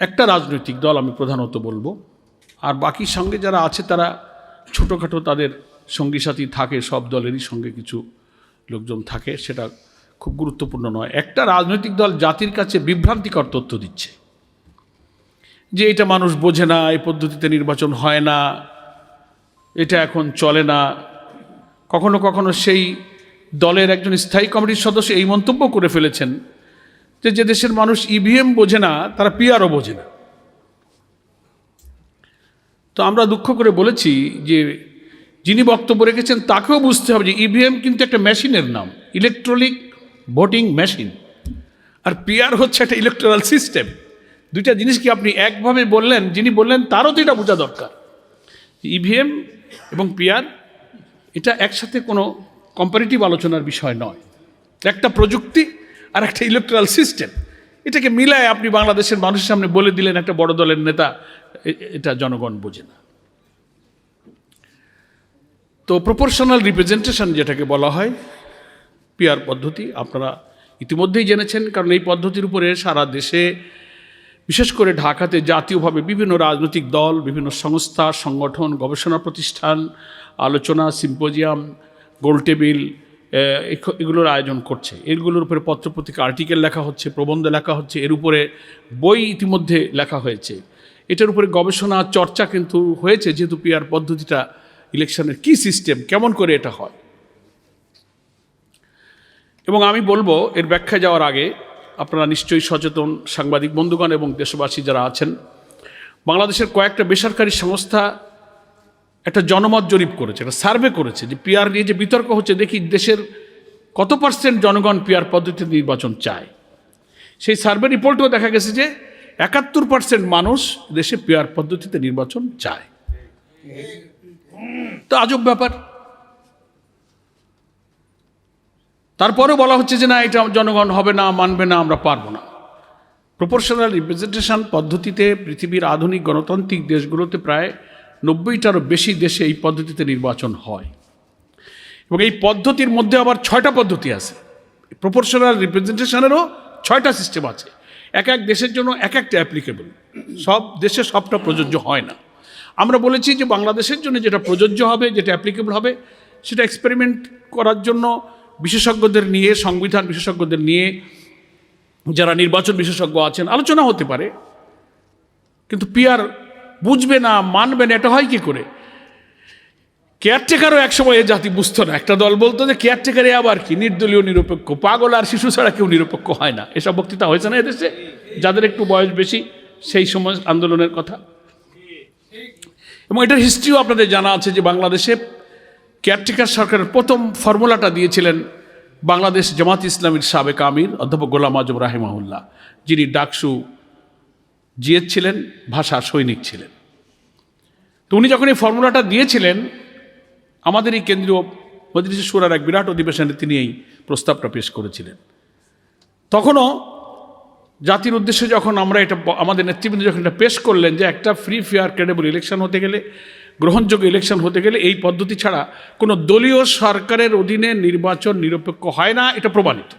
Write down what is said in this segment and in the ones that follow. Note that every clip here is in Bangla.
একটা রাজনৈতিক দল আমি প্রধানত বলব। আর বাকি সঙ্গে যারা আছে, তারা ছোটোখাটো তাদের সঙ্গী সাথী থাকে, সব দলেরই সঙ্গে কিছু লোকজন থাকে, সেটা খুব গুরুত্বপূর্ণ নয়। একটা রাজনৈতিক দল জাতির কাছে বিভ্রান্তিকর তথ্য দিচ্ছে। যে এটা মানুষ বোঝে না, এই পদ্ধতিতে নির্বাচন হয় না, এটা এখন চলে না। কখনো কখনো সেই দলের একজন স্থায়ী কমিটির সদস্য এই মন্তব্য করে ফেলেছেন যে যে দেশের মানুষ ইভিএম বোঝে না, তারা পিআরও বোঝে না। তো আমরা দুঃখ করে বলেছি যে যিনি বক্তব্য রেখেছেন, তাকেও বুঝতে হবে যে ইভিএম কিন্তু একটা মেশিনের নাম, ইলেকট্রনিক ভোটিং মেশিন। আর পিআর হচ্ছে একটা ইলেকট্রাল সিস্টেম। দুইটা জিনিস কি আপনি একভাবে বললেন? যিনি বললেন, তারও তো এটা বোঝা দরকার। ইভিএম এবং পিআর এটা একসাথে কোনো কম্পারেটিভ আলোচনার বিষয় নয়। একটা প্রযুক্তি আর একটা ইলেকট্রাল সিস্টেম এটাকে মিলায় আপনি বাংলাদেশের মানুষের সামনে বলে দিলেন একটা বড় দলের নেতা এটা জনগণ বোঝে না। তো প্রপোর্শনাল রিপ্রেজেন্টেশন যেটাকে বলা হয় পিআর পদ্ধতি, আপনারা ইতিমধ্যেই জেনেছেন, কারণ এই পদ্ধতির উপরে সারা দেশে, বিশেষ করে ঢাকাতে জাতীয়ভাবে বিভিন্ন রাজনৈতিক দল, বিভিন্ন সংস্থা, সংগঠন, গবেষণা প্রতিষ্ঠান, আলোচনা, সিম্পোজিয়াম, গোলটেবিল এগুলোর আয়োজন করছে। এগুলোর উপরে পত্রপত্রিকা আর্টিকেল লেখা হচ্ছে, প্রবন্ধ লেখা হচ্ছে, এর উপরে বই ইতিমধ্যে লেখা হয়েছে। এটার উপরে গবেষণা, চর্চা কিন্তু হয়েছে, যেহেতু পিআর পদ্ধতিটা ইলেকশনের কি সিস্টেম কেমন করে এটা হয়। এবং আমি বলব, এর ব্যাখ্যা যাওয়ার আগে আপনারা নিশ্চয়ই সচেতন সাংবাদিক, বন্ধুগণ এবং দেশবাসী যারা আছেন, বাংলাদেশের কয়েকটা বেসরকারি সংস্থা একটা জনমত জরিপ করেছে, একটা সার্ভে করেছে যে পিআর নিয়ে যে বিতর্ক হচ্ছে, দেখি দেশের কত পার্সেন্ট জনগণ পিআর পদ্ধতিতে নির্বাচন চায়। সেই সার্ভে রিপোর্টেও দেখা গেছে যে একাত্তর পার্সেন্ট মানুষ দেশে পিআর পদ্ধতিতে নির্বাচন চায়। তো আজব ব্যাপার। তারপরে বলা হচ্ছে যে না, এটা জনগণ হবে না, মানবে না, আমরা পারব না। প্রপোর্শনাল রিপ্রেজেন্টেশন পদ্ধতিতে পৃথিবীর আধুনিক গণতান্ত্রিক দেশগুলোতে প্রায় নব্বইটারও বেশি দেশে এই পদ্ধতিতে নির্বাচন হয়। এবং এই পদ্ধতির মধ্যে আবার ছয়টা পদ্ধতি আছে। প্রপোর্শনাল রিপ্রেজেন্টেশনেরও ছয়টা সিস্টেম আছে। এক এক দেশের জন্য এক একটা অ্যাপ্লিকেবল। সব দেশে সবটা প্রযোজ্য হয় না। আমরা বলেছি যে বাংলাদেশের জন্য যেটা প্রযোজ্য হবে, যেটা অ্যাপ্লিকেবল হবে, সেটা এক্সপেরিমেন্ট করার জন্য বিশেষজ্ঞদের নিয়ে, সংবিধান বিশেষজ্ঞদের নিয়ে যারা নির্বাচন বিশেষজ্ঞ আছেন, আলোচনা হতে পারে। কিন্তু পিয়ার বুঝবে না, মানবে না, এটা হয় কি করে? কেয়ারটেকারও একসময় এ জাতি বুঝতো না। একটা দল বলতো যে কেয়ারটেকারে আবার কি? নির্দলীয়, নিরপেক্ষ। পাগল আর শিশু ছাড়া কেউ নিরপেক্ষ হয় না। এসব বক্তৃতা হয়েছে না এদেশে? যাদের একটু বয়স বেশি, সেই সময় আন্দোলনের কথা। এবং এটার হিস্ট্রিও আপনাদের জানা আছে যে বাংলাদেশে কেয়ারটেকার সরকারের প্রথম ফর্মুলাটা দিয়েছিলেন বাংলাদেশ জামাত ইসলামীর সাবেক আমির, অধ্যাপক গোলাম আজম রাহিমাহুল্লাহ, যিনি ডাকসু জিএস ছিলেন, ভাষা সৈনিক ছিলেন। তো উনি যখন এই ফর্মুলাটা দিয়েছিলেন, আমাদের এই কেন্দ্রীয় মজলিস সুরার এক বিরাট অধিবেশনে তিনি এই প্রস্তাবটা পেশ করেছিলেন। তখনও জাতির উদ্দেশ্যে যখন আমরা এটা আমাদের নেতৃবৃন্দ যখন এটা পেশ করলেন যে একটা ফ্রি ফেয়ার ক্রেডেবল ইলেকশন হতে গেলে, গ্রহণযোগ্য ইলেকশন হতে গেলে এই পদ্ধতি ছাড়া কোনো দলীয় সরকারের অধীনে নির্বাচন নিরপেক্ষ হয় না, এটা প্রমাণিত।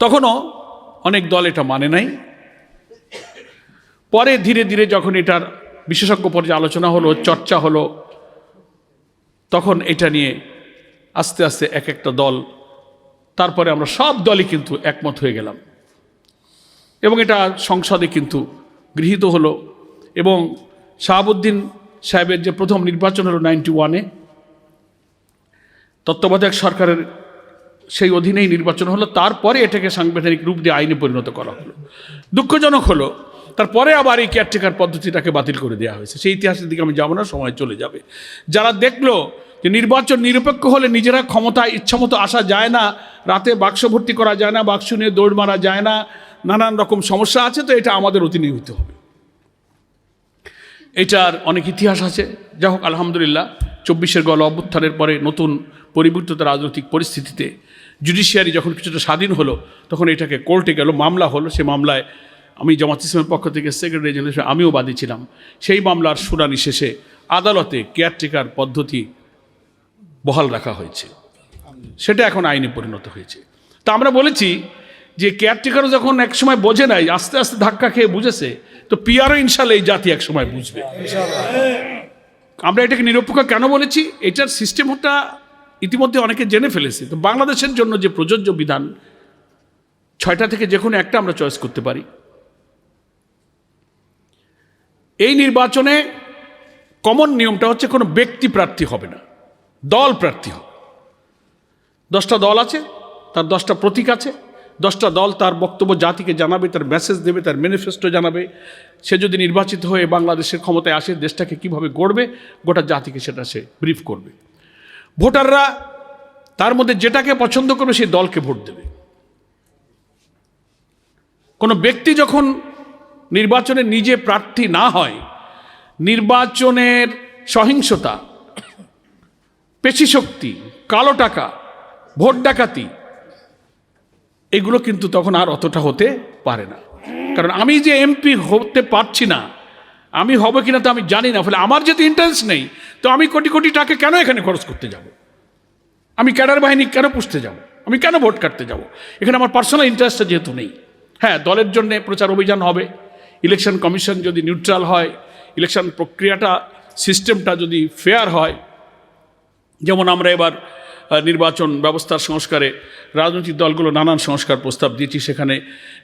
তখনও অনেক দল এটা মানে নাই। পরে ধীরে ধীরে যখন এটার বিশেষজ্ঞ পর্যায়ে আলোচনা হলো, চর্চা হলো, তখন এটা নিয়ে আস্তে আস্তে এক একটা দল, তারপরে আমরা সব দলই কিন্তু একমত হয়ে গেলাম। এবং এটা সংসদে কিন্তু গৃহীত হলো এবং শাহাবুদ্দিন সাহেবের যে প্রথম নির্বাচন হলো নাইনটি ওয়ানে, তত্ত্বাবধায়ক সরকারের সেই অধীনেই নির্বাচন হলো, তারপরে এটাকে সাংবিধানিক রূপ দিয়ে আইনে পরিণত করা হলো। দুঃখজনক হলো তারপরে আবার এই কেয়ারটেকার পদ্ধতিটাকে বাতিল করে দেওয়া হয়েছে। সেই ইতিহাসের দিকে আমি যাব না, সময় চলে যাবে। যারা দেখল যে নির্বাচন নিরপেক্ষ হলে নিজেরা ক্ষমতায় ইচ্ছামতো আসা যায় না, রাতে বাক্স ভর্তি করা যায় না, বাক্স নিয়ে দৌড় মারা যায় না, নানান রকম সমস্যা আছে, তো এটা আমাদের অধীনে হইতে হবে। এটার অনেক ইতিহাস আছে। যাই হোক, আলহামদুলিল্লাহ, চব্বিশের গল অভ্যুত্থানের পরে নতুন পরিবর্তিত রাজনৈতিক পরিস্থিতিতে জুডিশিয়ারি যখন কিছুটা স্বাধীন হলো, তখন এটাকে কোর্টে গেল, মামলা হলো, সে মামলায় আমি জামাত ইসলামের পক্ষ থেকে সেক্রেটারি জেনারেল আমিও বাদী ছিলাম। সেই মামলার শুনানি শেষে আদালতে কেয়ারটেকার পদ্ধতি বহাল রাখা হয়েছে। সেটা এখন আইনে পরিণত হয়েছে। তা আমরা বলেছি যে কেয়ারটেকারও যখন এক সময় বোঝে নাই, আস্তে আস্তে ধাক্কা খেয়ে বুঝেছে, তো পিয়ারও ইনশাল্লাহ এই জাতি এক সময় বুঝবে। আমরা এটাকে নিরপেক্ষ কেন বলেছি? এটার সিস্টেমটা ইতিমধ্যে অনেকে জেনে ফেলেছে। তো বাংলাদেশের জন্য যে প্রযোজ্য বিধান, ছয়টা থেকে যে কোনো একটা আমরা চয়েস করতে পারি। এই নির্বাচনে কমন নিয়মটা হচ্ছে কোনো ব্যক্তি প্রার্থী হবে না, দল প্রার্থী হবে। দশটা দল আছে, তার দশটা প্রতীক আছে, দশটা দল তার বক্তব্য জাতিকে জানাবে, তার মেসেজ দেবে, তার ম্যানিফেস্টো জানাবে। সে যদি নির্বাচিত হয়ে বাংলাদেশের ক্ষমতায় আসে, দেশটাকে কীভাবে গড়বে, গোটা জাতিকে সেটা সে ব্রিফ করবে। ভোটাররা তার মধ্যে যেটাকে পছন্দ করবে, সেই দলকে ভোট দেবে। কোনো ব্যক্তি যখন নির্বাচনে নিজে প্রার্থী না হয়, নির্বাচনের সহিংসতা পেশিশক্তি কালো টাকা, ভোট ডাকাতি, এগুলো কিন্তু তখন আর অতটা হতে পারে না। কারণ আমি যে এমপি হতে পারছি না, আমি হব কিনা তো আমি জানি না, ফলে আমার যেহেতু ইন্টারেস্ট নেই, তো আমি কোটি কোটি টাকা কেন এখানে খরচ করতে যাব? আমি ক্যাডার বাহিনী কেন পুষতে যাব? আমি কেন ভোট কাটতে যাব? এখানে আমার পার্সোনাল ইন্টারেস্টটা যেহেতু নেই। হ্যাঁ দলের জন্য প্রচার অভিযান হবে ইলেকশন কমিশন যদি নিউট্রাল হয়, ইলেকশন প্রক্রিয়াটা, সিস্টেমটা যদি ফেয়ার হয়, যেমন আমরা এবার নির্বাচন ব্যবস্থার সংস্কারে রাজনৈতিক দলগুলো নানান সংস্কার প্রস্তাব দিয়েছি, সেখানে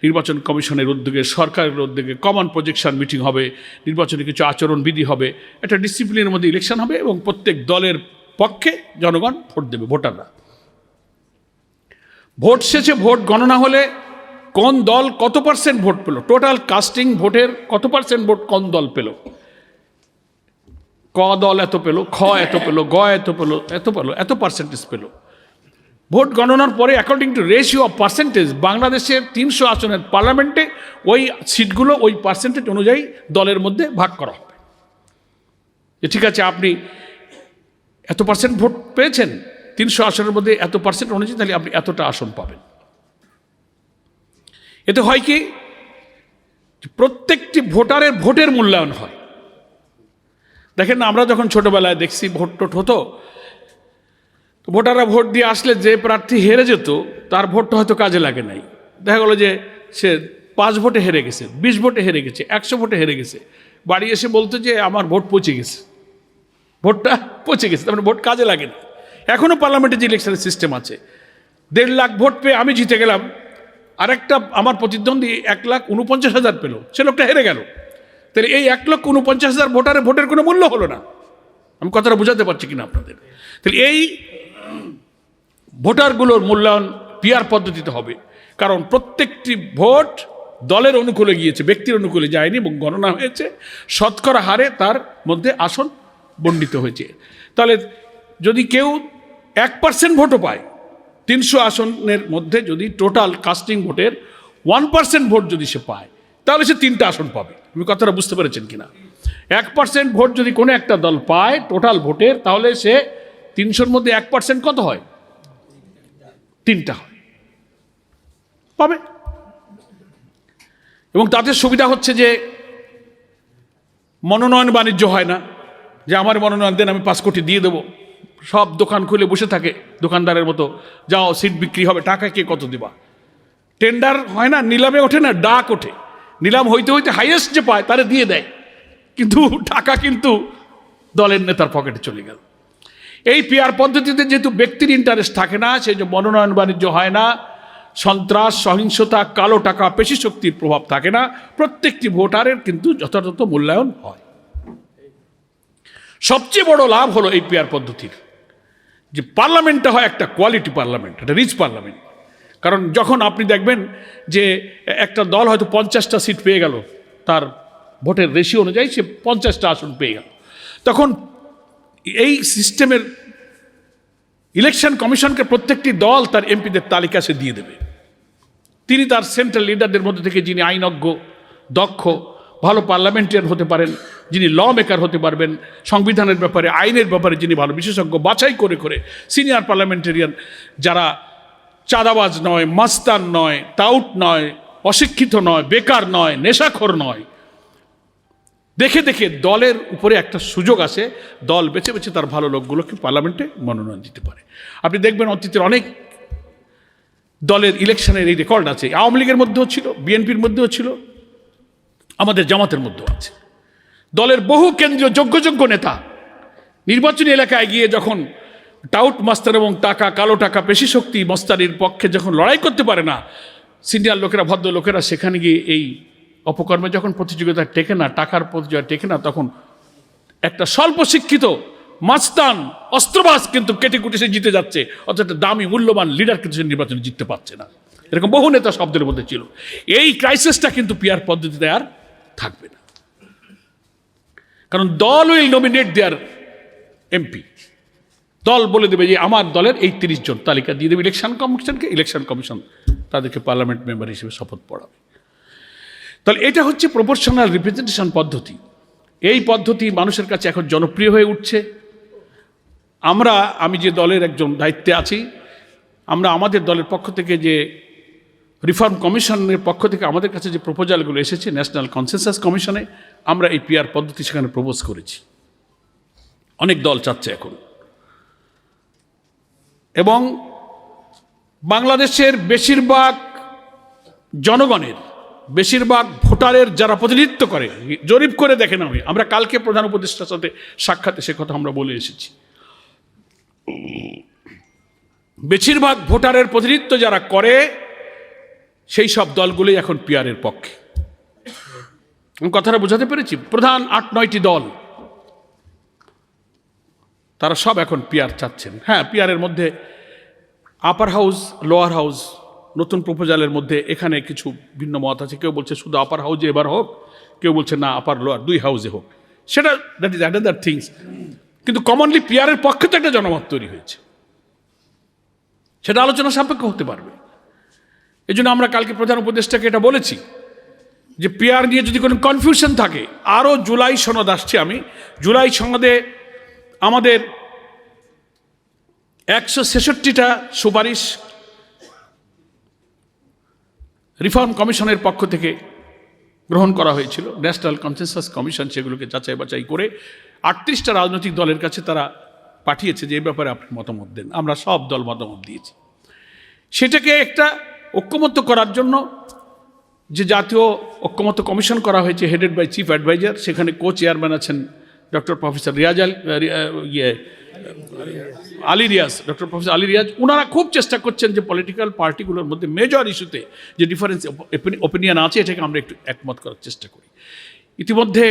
নির্বাচন কমিশনের উদ্যোগে, সরকারের উদ্যোগে কমন প্রজেকশন মিটিং হবে, নির্বাচনে কিছু আচরণবিধি হবে, একটা ডিসিপ্লিনের মধ্যে ইলেকশন হবে এবং প্রত্যেক দলের পক্ষে জনগণ ভোট দেবে, ভোটাররা। ভোট শেষে ভোট গণনা হলে কোন দল কত পার্সেন্ট ভোট পেল? টোটাল কাস্টিং ভোটের কত পার্সেন্ট ভোট কোন দল পেল? ক দল এত পেল? খ এত পেল? গ এত পেল? এত পেল? এত পার্সেন্টেজ পেল? ভোট গণনার পরে according to ratio of percentage বাংলাদেশের তিনশো আসনের পার্লামেন্টে ওই সিটগুলো ওই পার্সেন্টেজ অনুযায়ী দলের মধ্যে ভাগ করা হবে। যে ঠিক আছে, আপনি এত পার্সেন্ট ভোট পেয়েছেন, তিনশো আসনের মধ্যে এত পার্সেন্ট অনুযায়ী তাহলে আপনি এতটা আসন পাবেন। এতে হয় কি? প্রত্যেকটি ভোটারের ভোটের মূল্যায়ন হয়। দেখেন না, আমরা যখন ছোটবেলায় দেখছি ভোট টোট হতো, তো ভোটাররা ভোট দিয়ে আসলে যে প্রার্থী হেরে যেত, তার ভোটটা হয়তো কাজে লাগে নাই। দেখা গেলো যে সে পাঁচ ভোটে হেরে গেছে, বিশ ভোটে হেরে গেছে, একশো ভোটে হেরে গেছে। বাড়ি এসে বলতো যে, আমার ভোট পচে গেছে। ভোটটা পচে গেছে, তার মানে ভোট কাজে লাগে না এখনও পার্লামেন্টে যে ইলেকশনের সিস্টেম আছে, দেড় লাখ ভোট পেয়ে আমি জিতে গেলাম আরেকটা আমার প্রতিদ্বন্দ্বী এক লাখ উনপঞ্চাশ হাজার পেল। সে লোকটা হেরে গেল। তাহলে এই এক লক্ষ উনপঞ্চাশ হাজার ভোটারের ভোটের কোনো মূল্য হলো না। আমি কথাটা বোঝাতে পারছি কিনা আপনাদের? তাহলে এই ভোটারগুলোর মূল্যায়ন পিয়ার পদ্ধতিতে হবে। কারণ প্রত্যেকটি ভোট দলের অনুকূলে গিয়েছে, ব্যক্তির অনুকূলে যায়নি এবং গণনা হয়েছে। শতকরা হারে তার মধ্যে আসন বণ্ডিত হয়েছে। তাহলে যদি কেউ এক পার্সেন্ট ভোটও পায় তিনশো আসনের মধ্যে যদি টোটাল কাস্টিং ভোটের ওয়ান পার্সেন্ট ভোট যদি সে পায়, তাহলে সে তিনটা আসন পাবে। আমি কথাটা বুঝতে পেরেছেন কিনা? এক পার্সেন্ট ভোট যদি কোনো একটা দল পায় টোটাল ভোটের তাহলে সে তিনশোর মধ্যে এক পার্সেন্ট কত হয়? তিনটা হয়। পাবে। এবং তাতে সুবিধা হচ্ছে যে মনোনয়ন বাণিজ্য হয় না। যে আমার মনোনয়ন দেন আমি পাঁচ কোটি দিয়ে দেবো। সব দোকান খুলে বসে থাকে দোকানদারের মতো। যাও সিট বিক্রি হবে, টাকা কে কত দিবা? টেন্ডার হয় না, নিলামে ওঠে না, ডাক ওঠে। নিলাম হইতে হইতে হাইয়েস্ট যে পায়, তারে দিয়ে দেয়। কিন্তু টাকা কিন্তু দলের নেতার পকেটে চলে গেল। এই পিয়ার পদ্ধতিতে যেহেতু ব্যক্তির ইন্টারেস্ট থাকে না, সেই যে মনোনয়ন বাণিজ্য হয় না, সন্ত্রাস, সহিংসতা, কালো টাকা, পেশি শক্তির প্রভাব থাকে না, প্রত্যেকটি ভোটারের কিন্তু যথাযথ মূল্যায়ন হয়। সবচেয়ে বড় লাভ হলো এই পিয়ার পদ্ধতির। যে পার্লামেন্টটা হয় একটা কোয়ালিটি পার্লামেন্ট, একটা রিচ পার্লামেন্ট। কারণ যখন আপনি দেখবেন যে একটা দল হয়তো পঞ্চাশটা সিট পেয়ে গেল, তার ভোটের রেশিও অনুযায়ী সে পঞ্চাশটা আসন পেয়ে গেল। তখন এই সিস্টেমের ইলেকশন কমিশনকে প্রত্যেকটি দল তার এমপিদের তালিকা সে দিয়ে দেবে। তিনি তার সেন্ট্রাল লিডারদের মধ্যে থেকে যিনি আইনজ্ঞ, দক্ষ ভালো পার্লামেন্টারিয়ান হতে পারেন, যিনি ল মেকার হতে পারবেন, সংবিধানের ব্যাপারে, আইনের ব্যাপারে যিনি ভালো বিশেষজ্ঞ, বাছাই করে করে সিনিয়র পার্লামেন্টারিয়ান যারা চাঁদাবাজ নয়, মাস্তান নয় টাউট নয়, অশিক্ষিত নয়, বেকার নয়, নেশাখোর নয়, দেখে দেখে দলের উপরে একটা সুযোগ আসে, দল বেছে বেছে তার ভালো লোকগুলোকে পার্লামেন্টে মনোনয়ন দিতে পারে। আপনি দেখবেন অতীতের অনেক দলের ইলেকশনের এই রেকর্ড আছে, আওয়ামী লীগের মধ্যেও ছিল বিএনপির মধ্যেও ছিল আমাদের জামাতের মধ্যেও আছে। দলের বহু কেন্দ্রীয় যোগ্য যোগ্য নেতা নির্বাচনী এলাকায় গিয়ে যখন টাউট মাস্টার এবং টাকা, কালো টাকা, পেশি শক্তি মস্তানির পক্ষে যখন লড়াই করতে পারে না, সিনিয়র লোকেরা, ভদ্র লোকেরা সেখানে গিয়ে এই অপকর্মে যখন প্রতিযোগিতা টেকে না, টাকার প্রতিযোগিতা টেকে না, তখন একটা স্বল্প শিক্ষিত মাস্তান অস্ত্রবাস কিন্তু কেটে কুটে সে জিতে যাচ্ছে। অর্থাৎ দামি, মূল্যবান লিডার কিন্তু সে নির্বাচনে জিততে পারছে না। এরকম বহু নেতা শব্দের মধ্যে ছিল। এই ক্রাইসিসটা কিন্তু পিয়ার পদ্ধতিতে আর থাকবে না। কারণ দল উইল নমিনেট দেয়ার এমপি দল বলে দেবে যে আমার দলের এই তিরিশ জন তালিকা দিয়ে দেবে। ইলেকশন কমিশনকে ইলেকশন কমিশন তাদেরকে পার্লামেন্ট মেম্বার হিসেবে শপথ পড়াবে। তাহলে এটা হচ্ছে প্রপোর্শনাল রিপ্রেজেন্টেশন পদ্ধতি। এই পদ্ধতি মানুষের কাছে এখন জনপ্রিয় হয়ে উঠছে। আমরা, আমি যে দলের একজন দায়িত্বে আছি, আমরা আমাদের দলের পক্ষ থেকে যে রিফর্ম কমিশনের পক্ষ থেকে আমাদের কাছে যে প্রপোজালগুলো এসেছে ন্যাশনাল কনসেনসাস কমিশনে আমরা এই পিআর পদ্ধতি সেখানে প্রপোজ করেছি। অনেক দল চাচ্ছে এখন। এবং বাংলাদেশের বেশিরভাগ জনগণের, বেশিরভাগ ভোটারের যারা প্রতিনিধিত্ব করে, জরিপ করে দেখে না আমরা কালকে প্রধান উপদেষ্টার সাথে সাক্ষাতে সে কথা আমরা বলে এসেছি। বেশিরভাগ ভোটারের প্রতিনিধিত্ব যারা করে সেই সব দলগুলোই এখন পিয়ারের পক্ষে। কথাটা বোঝাতে পেরেছি? প্রধান আট, নয়টি দল। তারা সব এখন পিয়ার চাচ্ছেন। হ্যাঁ পিয়ারের মধ্যে আপার হাউস লোয়ার হাউস নতুন প্রপোজালের মধ্যে এখানে কিছু ভিন্ন মত আছে। কেউ বলছে শুধু আপার হাউসে এবার হোক, কেউ বলছে না আপার লোয়ার দুই হাউসে হোক। সেটা দ্যাট ইজ অ্যানাদার থিংস কিন্তু কমনলি পিয়ারের পক্ষে তো একটা জনমত তৈরি হয়েছে। সেটা আলোচনা সাপেক্ষ হতে পারবে। এই জন্য আমরা কালকে প্রধান উপদেষ্টাকে এটা বলেছি যে পিয়ার নিয়ে যদি কোনো কনফিউশন থাকে, আরও জুলাই সনদ আসছে আমি, জুলাই সনদে আমাদের একশো ছেষট্টিটা সুপারিশ রিফর্ম কমিশনের পক্ষ থেকে গ্রহণ করা হয়েছিল। ন্যাশনাল কনসেনসাস কমিশন সেগুলোকে যাচাই বাছাই করে আটত্রিশটা রাজনৈতিক দলের কাছে তারা পাঠিয়েছে যে এই ব্যাপারে আপনি মতামত দেন। আমরা সব দল মতামত দিয়েছি। সেটাকে একটা ঐক্যমত্য করার জন্য যে জাতীয় ঐক্যমত্য কমিশন করা হয়েছে হেডেড বাই চিফ অ্যাডভাইজার সেখানে কো চেয়ারম্যান আছেন ডক্টর প্রফেসর রিয়াজ আল ইয়ে আলী রিয়াজ ডক্টর প্রফেসর আলী রিয়াজ ওনারা খুব চেষ্টা করছেন যে পলিটিক্যাল পার্টিগুলোর মধ্যে মেজর ইস্যুতে যে ডিফারেন্স ওপিনিয়ন আছে, এটাকে আমরা একটু একমত করার চেষ্টা করি। ইতিমধ্যে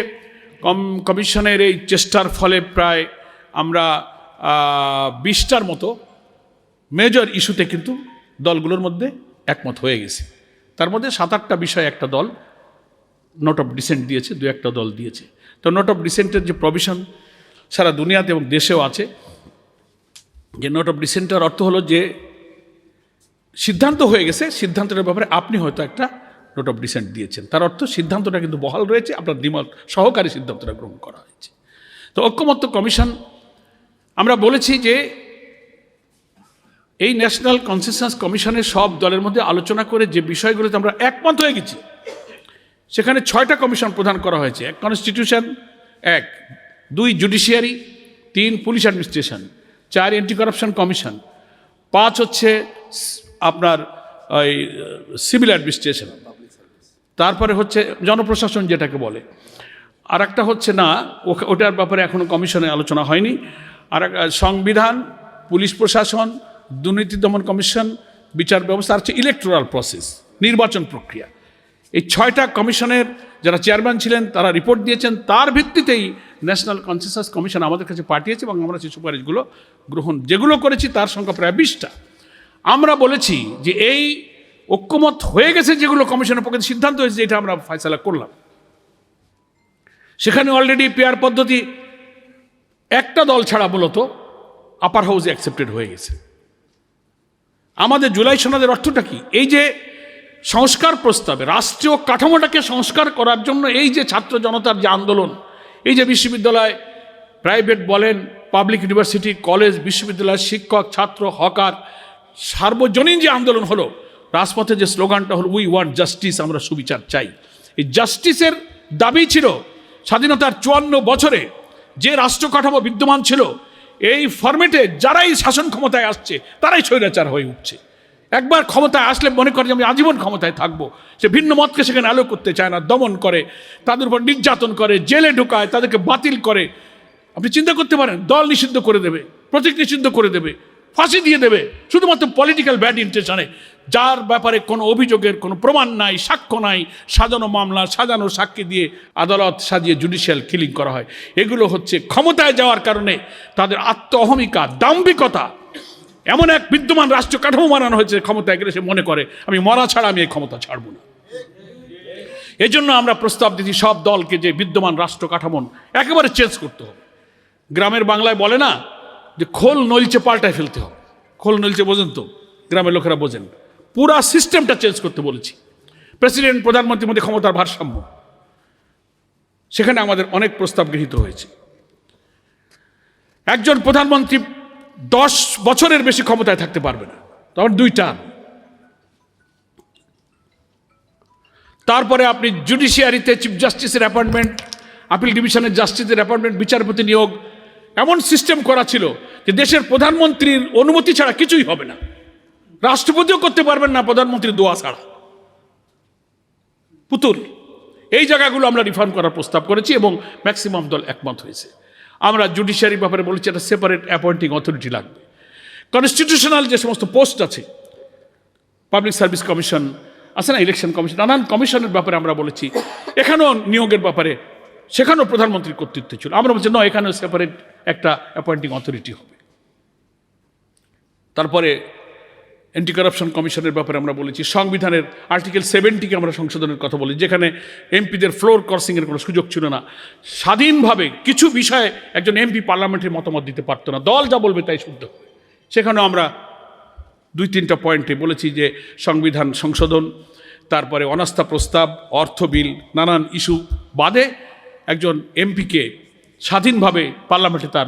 কম, কমিশনের এই চেষ্টার ফলে প্রায় আমরা বিশটার মতো মেজর ইস্যুতে কিন্তু দলগুলোর মধ্যে একমত হয়ে গেছে। তার মধ্যে সাত আটটা বিষয় একটা দল নোট অফ ডিসেন্ট দিয়েছে, দু একটা দল দিয়েছে। তো নোট অফ ডিসেন্টের যে প্রভিশন সারা দুনিয়াতে এবং দেশেও আছে, যে নোট অফ ডিসেন্টের অর্থ হলো যে সিদ্ধান্ত হয়ে গেছে, সিদ্ধান্তের ব্যাপারে আপনি হয়তো একটা নোট অফ ডিসেন্ট দিয়েছেন। তার অর্থ সিদ্ধান্তটা কিন্তু বহাল রয়েছে, আপনার দ্বিমত সহকারী সিদ্ধান্তটা গ্রহণ করা হয়েছে। তো ঐক্যমত্য কমিশন, আমরা বলেছি যে এই ন্যাশনাল কনসেনসাস কমিশনের সব দলের মধ্যে আলোচনা করে যে বিষয়গুলোতে আমরা একমত হয়ে গেছি, সেখানে ছয়টা কমিশন প্রদান করা হয়েছে। এক কনস্টিটিউশন এক, দুই জুডিশিয়ারি তিন পুলিশ অ্যাডমিনিস্ট্রেশন চার অ্যান্টি করাপশন কমিশন পাঁচ হচ্ছে আপনার ওই সিভিল অ্যাডমিনিস্ট্রেশন তারপরে হচ্ছে জনপ্রশাসন যেটাকে বলে। আর একটা হচ্ছে না ওটার ব্যাপারে এখনও কমিশনে আলোচনা হয়নি। আর সংবিধান, পুলিশ প্রশাসন দুর্নীতি দমন কমিশন, বিচার ব্যবস্থা, আর হচ্ছে ইলেকট্রাল প্রসেস নির্বাচন প্রক্রিয়া। এই ছয়টা কমিশনের যারা চেয়ারম্যান ছিলেন, তারা রিপোর্ট দিয়েছেন। তার ভিত্তিতেই ন্যাশনাল কনসেনসাস কমিশন আমাদের কাছে পাঠিয়েছে এবং আমরা সেই সুপারিশগুলো গ্রহণ, যেগুলো করেছি তার সংখ্যা প্রায় বিশটা। আমরা বলেছি যে এই ঐক্যমত হয়ে গেছে যেগুলো কমিশনের পক্ষে সিদ্ধান্ত হয়েছে, এটা আমরা ফয়সলা করলাম। সেখানে অলরেডি পেয়ার পদ্ধতি, একটা দল ছাড়া মূলত আপার হাউসে অ্যাকসেপ্টেড হয়ে গেছে। আমাদের জুলাই সনদের অর্থটা কি? এই যে সংস্কার প্রস্তাবে, রাষ্ট্রীয় কাঠামোটাকে সংস্কার করার জন্য এই যে ছাত্র জনতার যে আন্দোলন, এই যে বিশ্ববিদ্যালয় প্রাইভেট বলেন, পাবলিক ইউনিভার্সিটি, কলেজ বিশ্ববিদ্যালয়ের শিক্ষক, ছাত্র, হকার, সার্বজনীন যে আন্দোলন হলো, রাজপথে যে স্লোগানটা হলো উই ওয়ান্ট জাস্টিস আমরা সুবিচার চাই। এই জাস্টিসের দাবি ছিল, স্বাধীনতার চুয়ান্ন বছরে যে রাষ্ট্র কাঠামো বিদ্যমান ছিল এই ফরম্যাটে যারাই শাসন ক্ষমতায় আসছে, তারাই স্বৈরাচার হয়ে উঠছে। একবার ক্ষমতায় আসলে মনে করে যে আমি আজীবন ক্ষমতায় থাকব। সে ভিন্ন মতকে সেখানে আলো করতে চায় না, দমন করে, তাদের উপর নির্যাতন করে, জেলে ঢোকায়, তাদেরকে বাতিল করে। আপনি চিন্তা করতে পারেন, দল নিষিদ্ধ করে দেবে, প্রতীক নিষিদ্ধ করে দেবে। ফাঁসি দিয়ে দেবে। শুধুমাত্র পলিটিক্যাল ব্যাড ইন্টেনশনে যার ব্যাপারে কোনো অভিযোগের কোনো প্রমাণ নাই, সাক্ষ্য নাই, সাজানো মামলা, সাজানো সাক্ষী দিয়ে আদালত সাজিয়ে জুডিশিয়াল কিলিং করা হয়। এগুলো হচ্ছে ক্ষমতায় যাওয়ার কারণে তাদের আত্ম অহমিকা দাম্ভিকতা। এমন এক বিদ্যমান রাষ্ট্র কাঠামো বানানো হয়েছে ক্ষমতায় গেলে সে মনে করে, আমি মরা ছাড়া আমি এই ক্ষমতা ছাড়ব না। এজন্য আমরা প্রস্তাব দিচ্ছি, সব দলকে যে বিদ্যমান রাষ্ট্র কাঠামো একেবারে চেঞ্জ করতে হবে। গ্রামের বাংলায় বলে না যে খোল নলচে পাল্টায় ফেলতে হবে। খোল নলচে বোঝেন তো, গ্রামের লোকেরা বোঝেন। পুরা সিস্টেমটা চেঞ্জ করতে বলেছি। প্রেসিডেন্ট, প্রধানমন্ত্রীর মধ্যে ক্ষমতার ভারসাম্য। সেখানে আমাদের অনেক প্রস্তাব গৃহীত হয়েছে। একজন প্রধানমন্ত্রী দশ বছরের বেশি ক্ষমতায় থাকতে পারবে না। তখন দুই টার্ম তারপরে আপনি জুডিশিয়ারিতে চিফ জাস্টিসের অ্যাপয়েন্টমেন্ট আপিল ডিভিশনের জাস্টিসের অ্যাপয়েন্টমেন্ট বিচারপতি নিয়োগ এমন সিস্টেম করা ছিল যে দেশের প্রধানমন্ত্রীর অনুমতি ছাড়া কিছুই হবে না। রাষ্ট্রপতিও করতে পারবেন না প্রধানমন্ত্রীর দোয়া ছাড়া। পুতুল, এই জায়গাগুলো আমরা রিফর্ম করার প্রস্তাব করেছি এবং ম্যাক্সিমাম দল একমত হয়েছে। আমরা জুডিশিয়ারি ব্যাপারে বলেছি একটা সেপারেট অ্যাপয়েন্টিং অথরিটি লাগবে। কনস্টিটিউশনাল যে সমস্ত পোস্ট আছে পাবলিক সার্ভিস কমিশন আছে না ইলেকশন কমিশন নানান কমিশনের ব্যাপারে আমরা বলেছি। এখানেও নিয়োগের ব্যাপারে সেখানেও প্রধানমন্ত্রীর কর্তৃত্ব ছিল। আমরা বলছি, না, এখানেও সেপারেট একটা অ্যাপয়েন্টিং অথরিটি হবে। তারপরে অ্যান্টি করাপশন কমিশনের ব্যাপারে আমরা বলেছি, সংবিধানের আর্টিকেল সেভেন্টিকে আমরা সংশোধনের কথা বলি, যেখানে এমপিদের ফ্লোর ক্রসিংয়ের কোনো সুযোগ ছিল না। স্বাধীনভাবে কিছু বিষয়ে একজন এমপি পার্লামেন্টের মতামত দিতে পারতো না। দল যা বলবে তাই শুদ্ধ। হবে সেখানেও আমরা দুই, তিনটা পয়েন্টে বলেছি যে, সংবিধান সংশোধন, তারপরে অনাস্থা প্রস্তাব, অর্থ বিল, নানান ইস্যু বাদে একজন এমপিকে স্বাধীনভাবে পার্লামেন্টে তার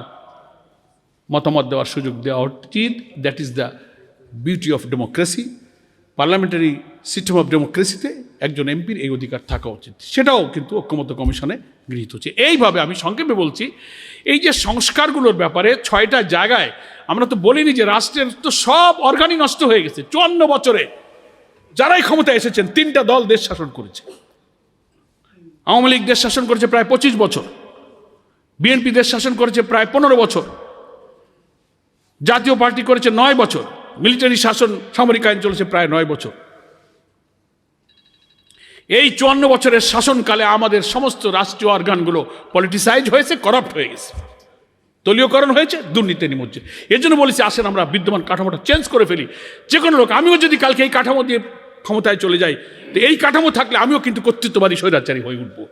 মতামত দেওয়ার সুযোগ দেওয়া উচিত। That is the beauty of democracy parliamentary system of ডেমোক্রেসিতে একজন এমপির এই অধিকার থাকা উচিত। সেটাও কিন্তু ঐক্যমত্য কমিশনে গৃহীত হচ্ছে। এইভাবে আমি সংক্ষেপে বলছি, এই যে সংস্কারগুলোর ব্যাপারে ছয়টা জায়গায় আমরা তো বলিনি যে রাষ্ট্রের তো সব অর্গানই নষ্ট হয়ে গেছে। চুয়ান্ন বছরে যারাই ক্ষমতায় এসেছেন, তিনটা দল দেশ শাসন করেছে। আওয়ামী লীগ দেশ শাসন করেছে প্রায় পঁচিশ বছর। বিএনপি দেশ শাসন করেছে প্রায় পনেরো বছর। জাতীয় পার্টি করেছে নয় বছর। মিলিটারি শাসন সামরিক আইন চলেছে প্রায় নয় বছর। এই চুয়ান্ন বছরের শাসনকালে আমাদের সমস্ত রাষ্ট্রীয় অর্গানগুলো পলিটিসাইজ হয়েছে করাপ্ট হয়ে গেছে। দলীয়করণ হয়েছে, দুর্নীতি নিমজ্জে এর জন্য বলেছি, আসেন আমরা বিদ্যমান কাঠামোটা চেঞ্জ করে ফেলি। যে কোনো লোক, আমিও যদি কালকে এই কাঠামো দিয়ে ক্ষমতায় চলে যাই, তো এই কাঠামো থাকলে আমিও কিন্তু কর্তৃত্ববাদী স্বৈরাচারী হয়ে উঠবো।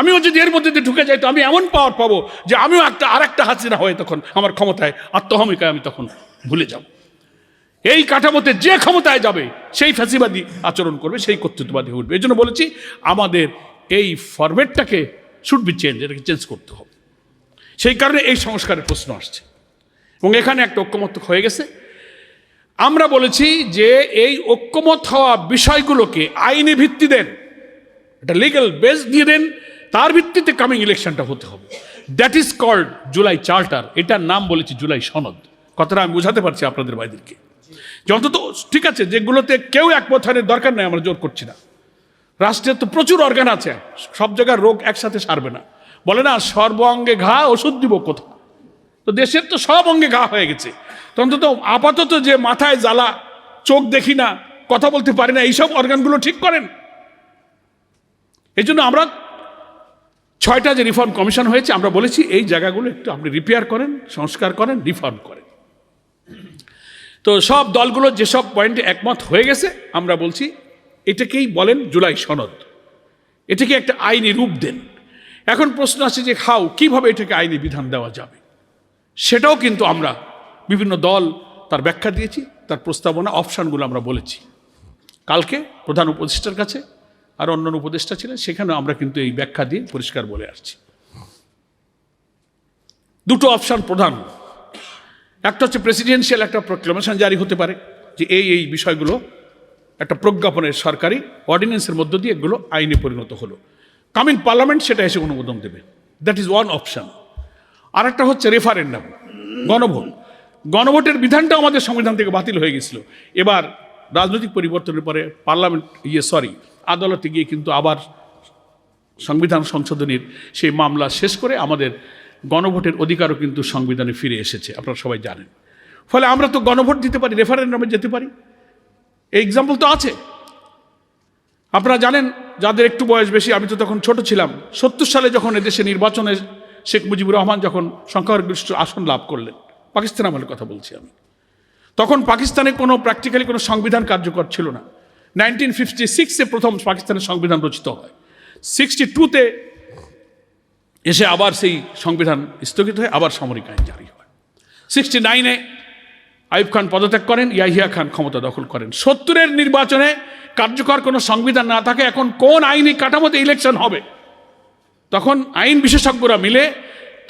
আমিও যদি এর মধ্যে ঢুকে যাই, তো আমি এমন পাওয়ার পাবো যে আমিও একটা আর একটা হাসিনা হয়ে তখন আমার ক্ষমতায়, আত্মহমিকায় আমি তখন ভুলে যাব। এই কাঠামোতে যে ক্ষমতায় যাবে, সেই ফ্যাসিবাদী আচরণ করবে, সেই কর্তৃত্ববাদী উঠবে। এই জন্য বলেছি, আমাদের এই ফরম্যাটটাকে শুড বি চেঞ্জ এটাকে চেঞ্জ করতে হবে। সেই কারণে এই সংস্কারের প্রশ্ন আসছে। এবং এখানে একটা ঐক্যমত হয়ে গেছে। আমরা বলেছি যে এই ঐক্যমত হওয়া বিষয়গুলোকে আইনি ভিত্তি দেন, একটা লিগ্যাল বেস দিয়ে দেন, তার ভিত্তিতে কামিং ইলেকশনটা হতে হবে। That is called July charter. এটার নাম বলেছি জুলাই সনদ। কথাটা আমি বোঝাতে পারছি আপনাদের ভাইদেরকে। যে অন্তত ঠিক আছে, যেগুলোতে কেউ একমত হওয়ার দরকার নেই, আমরা জোর করছি না। রাষ্ট্রের তো প্রচুর অর্গান আছে। সব জায়গার রোগ একসাথে সারবে না। বলে না সর্ব অঙ্গে ঘা, ওষুধ দিব কোথাও তো দেশের তো সব অঙ্গে ঘা হয়ে গেছে। অন্তত আপাতত যে মাথায় জ্বালা, চোখ দেখি না, কথা বলতে পারি না, এইসব অর্গানগুলো ঠিক করেন। এই জন্য আমরা ছয়টা যে রিফর্ম কমিশন হয়েছে, আমরা বলেছি এই জায়গাগুলো একটু আপনি রিপেয়ার করেন, সংস্কার করেন রিফর্ম করেন। তো সব দলগুলো যেসব পয়েন্টে একমত হয়ে গেছে, আমরা বলছি এটাকেই বলেন জুলাই সনদ। এটাকে একটা আইনি রূপ দেন। এখন প্রশ্ন আছে যে, হাউ, কীভাবে এটাকে আইনি বিধান দেওয়া যাবে? সেটাও কিন্তু আমরা বিভিন্ন দল তার ব্যাখ্যা দিয়েছি, তার প্রস্তাবনা, অপশানগুলো আমরা বলেছি। কালকে প্রধান উপদেষ্টার কাছে আর অন্য উপদেষ্টা ছিলেন সেখানে আমরা কিন্তু এই ব্যাখ্যা দিয়ে পরিষ্কার বলে আসছি। দুটো অপশান প্রধান। একটা হচ্ছে প্রেসিডেন্সিয়াল একটা প্রোক্লামেশন জারি হতে পারে যে এই এই বিষয়গুলো একটা প্রজ্ঞাপনের সরকারি অর্ডিন্যান্সের মধ্য দিয়ে এগুলো আইনে পরিণত হলো। কামিং পার্লামেন্ট সেটা এসে অনুমোদন দেবে। দ্যাট ইজ ওয়ান অপশন আর একটা হচ্ছে রেফারেন্ডাম গণভোট। গণভোটের বিধানটা আমাদের সংবিধান থেকে বাতিল হয়ে গেছিল। এবার রাজনৈতিক পরিবর্তনের পরে পার্লামেন্ট ইয়ে সরি, আদালতে গিয়ে কিন্তু আবার সংবিধান সংশোধনীর সেই মামলা শেষ করে আমাদের গণভোটের অধিকারও কিন্তু সংবিধানে ফিরে এসেছে, আপনারা সবাই জানেন। ফলে আমরা তো গণভোট দিতে পারি রেফারেন্ডামে যেতে পারি। এই এক্সাম্পল তো আছে। আপনারা জানেন, যাদের একটু বয়স বেশি, আমি তো তখন ছোট ছিলাম, সত্তর সালে যখন এদেশে নির্বাচনে শেখ মুজিবুর রহমান যখন সংখ্যাগরিষ্ঠ আসন লাভ করলেন, পাকিস্তান আমলের কথা বলছি আমি। তখন পাকিস্তানে কোনো প্র্যাকটিক্যালি কোনো সংবিধান কার্যকর ছিল না। নাইনটিন ফিফটি সিক্সে প্রথম পাকিস্তানের সংবিধান রচিত হয়। সিক্সটি টুতে এসে আবার সেই সংবিধান স্থগিত হয়ে, আবার সামরিক আইন জারি হয়। সিক্সটি নাইনে আইব খান পদত্যাগ করেন, ইয়াহিয়া খান ক্ষমতা দখল করেন। সত্তরের নির্বাচনে কার্যকর কোনো সংবিধান না থাকে, এখন কোন আইনি কাঠামোতে ইলেকশন হবে? তখন আইন বিশেষজ্ঞরা মিলে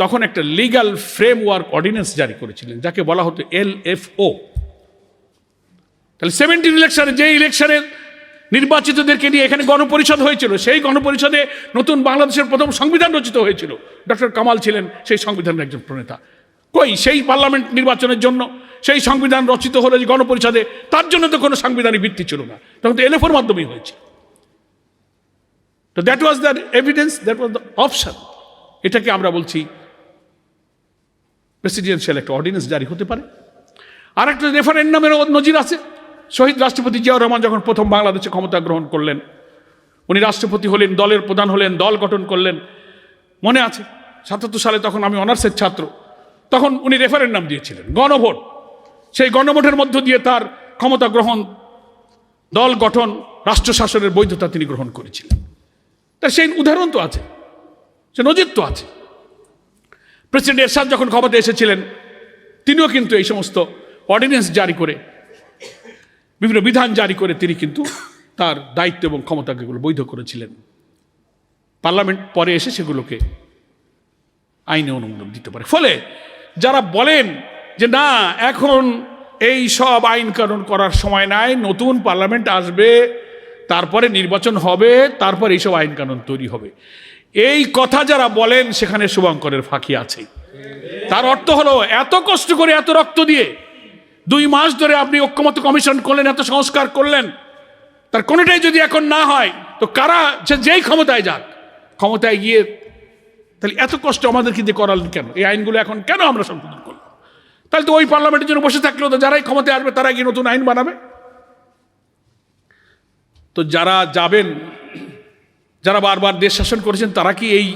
তখন একটা লিগ্যাল ফ্রেমওয়ার্ক অর্ডিন্যান্স জারি করেছিলেন, যাকে বলা হতো এল এফ ও তাহলে সেভেন্টিন ইলেকশনে যে ইলেকশনের নির্বাচিতদেরকে নিয়ে এখানে গণপরিষদ হয়েছিল, সেই গণপরিষদে নতুন বাংলাদেশের প্রথম সংবিধান রচিত হয়েছিল। ডক্টর কামাল ছিলেন সেই সংবিধানের একজন প্রণেতা। কই, সেই পার্লামেন্ট নির্বাচনের জন্য সেই সংবিধান রচিত হলো যে গণপরিষদে, তার জন্য তো কোনো সাংবিধানিক ভিত্তি ছিল না। তখন তো এলএফোর মাধ্যমেই হয়েছে। তো that was the evidence that was the option এটাকে আমরা বলছি প্রেসিডেন্সিয়াল একটা অর্ডিন্যান্স জারি হতে পারে। আর একটা রেফারেন্ডামেরও নজির আছে। শহীদ রাষ্ট্রপতি জিয়াউর রহমান যখন প্রথম বাংলাদেশে ক্ষমতা গ্রহণ করলেন, উনি রাষ্ট্রপতি হলেন, দলের প্রধান হলেন, দল গঠন করলেন। মনে আছে, সাতাত্তর সালে তখন আমি অনার্সের ছাত্র। তখন উনি রেফারেন্ডাম দিয়েছিলেন, গণভোট। সেই গণভোটের মধ্য দিয়ে তার ক্ষমতা গ্রহণ, দল গঠন, রাষ্ট্র শাসনের বৈধতা তিনি গ্রহণ করেছিলেন। তার সেই উদাহরণ তো আছে সে নজির তো আছে। প্রেসিডেন্ট এরশাদ যখন ক্ষমতায় এসেছিলেন, তিনিও কিন্তু এই সমস্ত অর্ডিন্যান্স জারি করে, বিভিন্ন বিধান জারি করে তিনি কিন্তু তার দায়িত্ব এবং ক্ষমতাকে এগুলো বৈধ করেছিলেন। পার্লামেন্ট পরে এসে সেগুলোকে আইনে অনুমোদন দিতে পারে। ফলে যারা বলেন যে না, এখন এই সব আইন কানুন করার সময় নাই, নতুন পার্লামেন্ট আসবে তারপরে নির্বাচন হবে, তারপর এইসব আইন কানুন তৈরি হবে। এই কথা যারা বলেন, সেখানে শুভঙ্করের ফাঁকি আছে তার অর্থ হলো, এত কষ্ট করে, এত রক্ত দিয়ে দুই মাস ধরে আপনি ঐক্যমত কমিশন করলেন, এত সংস্কার করলেন, তার কোনোটাই যদি এখন না হয়, তো কারা সে যেই ক্ষমতায় যাক, ক্ষমতায় গিয়ে তাহলে এত কষ্ট আমাদের কিন্তু করালেন কেন? এই আইনগুলো এখন কেন আমরা সংশোধন করলাম? তাহলে তো ওই পার্লামেন্টের জন্য বসে থাকলেও তো যারাই ক্ষমতায় আসবে তারা গিয়ে নতুন আইন বানাবে। তো যারা যাবেন, যারা বারবার দেশ শাসন করেছেন, তারা কি এই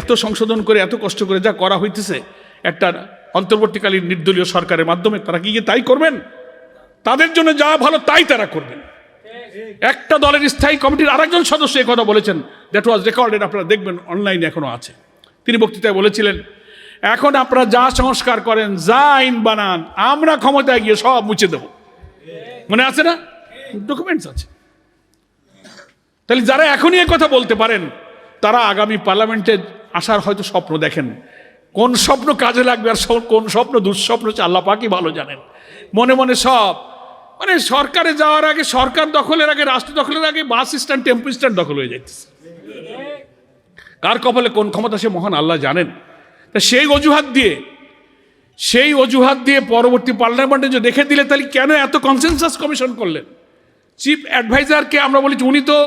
এত সংশোধন করে, এত কষ্ট করে যা করা হইতেছে, একটা অন্তর্বর্তীকালীন নির্দলীয় সরকারের মাধ্যমে, তারা কি গিয়ে তাই করবেন? তাদের জন্য যা ভালো তাই তারা করবেন। একটা দলের স্থায়ী কমিটির আরেকজন সদস্য এ কথা বলেছেন দ্যাট ওয়াজ রেকর্ডেড আপনারা দেখবেন অনলাইনে এখনও আছে। তিনি বক্তৃতায় বলেছিলেন, এখন আপনারা যা সংস্কার করেন, যা আইন বানান, আমরা ক্ষমতায় গিয়ে সব মুছে দেব। মনে আছে না? ডকুমেন্টস আছে। তাহলে যারা এখনই কথা বলতে পারেন, তারা আগামী পার্লামেন্টে আসার হয়তো স্বপ্ন দেখেন। কোন স্বপ্ন কাজে লাগবে আর কোন স্বপ্ন দুঃস্বপ্ন হচ্ছে আল্লাহ পাকই ভালো জানেন। মনে মনে সব মানে সরকারে যাওয়ার আগে সরকার দখলের আগে, রাষ্ট্র দখলের আগে বাস স্ট্যান্ড, টেম্পো স্ট্যান্ড দখল হয়ে যাইতেছে। কার কপালে কোন ক্ষমতা সে মহান আল্লাহ জানেন? তা সেই অজুহাত দিয়ে সেই অজুহাত দিয়ে পরবর্তী পার্লামেন্টে যে রেখে দিলে তাহলে কেন এত কনসেনসাস কমিশন করলেন? চিফ অ্যাডভাইজারকে আমরা বলেছি উনি তো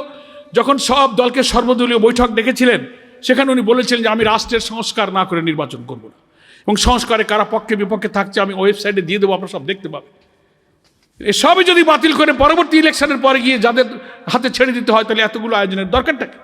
যখন সব দলকে সর্বদলীয় বৈঠক ডেকেছিলেন, সেখানে উনি বলেছিলেন যে, আমি রাষ্ট্রের সংস্কার না করে নির্বাচন করব না। এবং সংস্কারে কারা পক্ষে বিপক্ষে থাকছে, আমি ওয়েবসাইটে দিয়ে দেবো, আপনারা সব দেখতে পাবেন। এসবই যদি বাতিল করে পরবর্তী ইলেকশনের পরে গিয়ে যাদের হাতে ছেড়ে দিতে হয়, তাহলে এতগুলো আয়োজনের দরকারটা কি?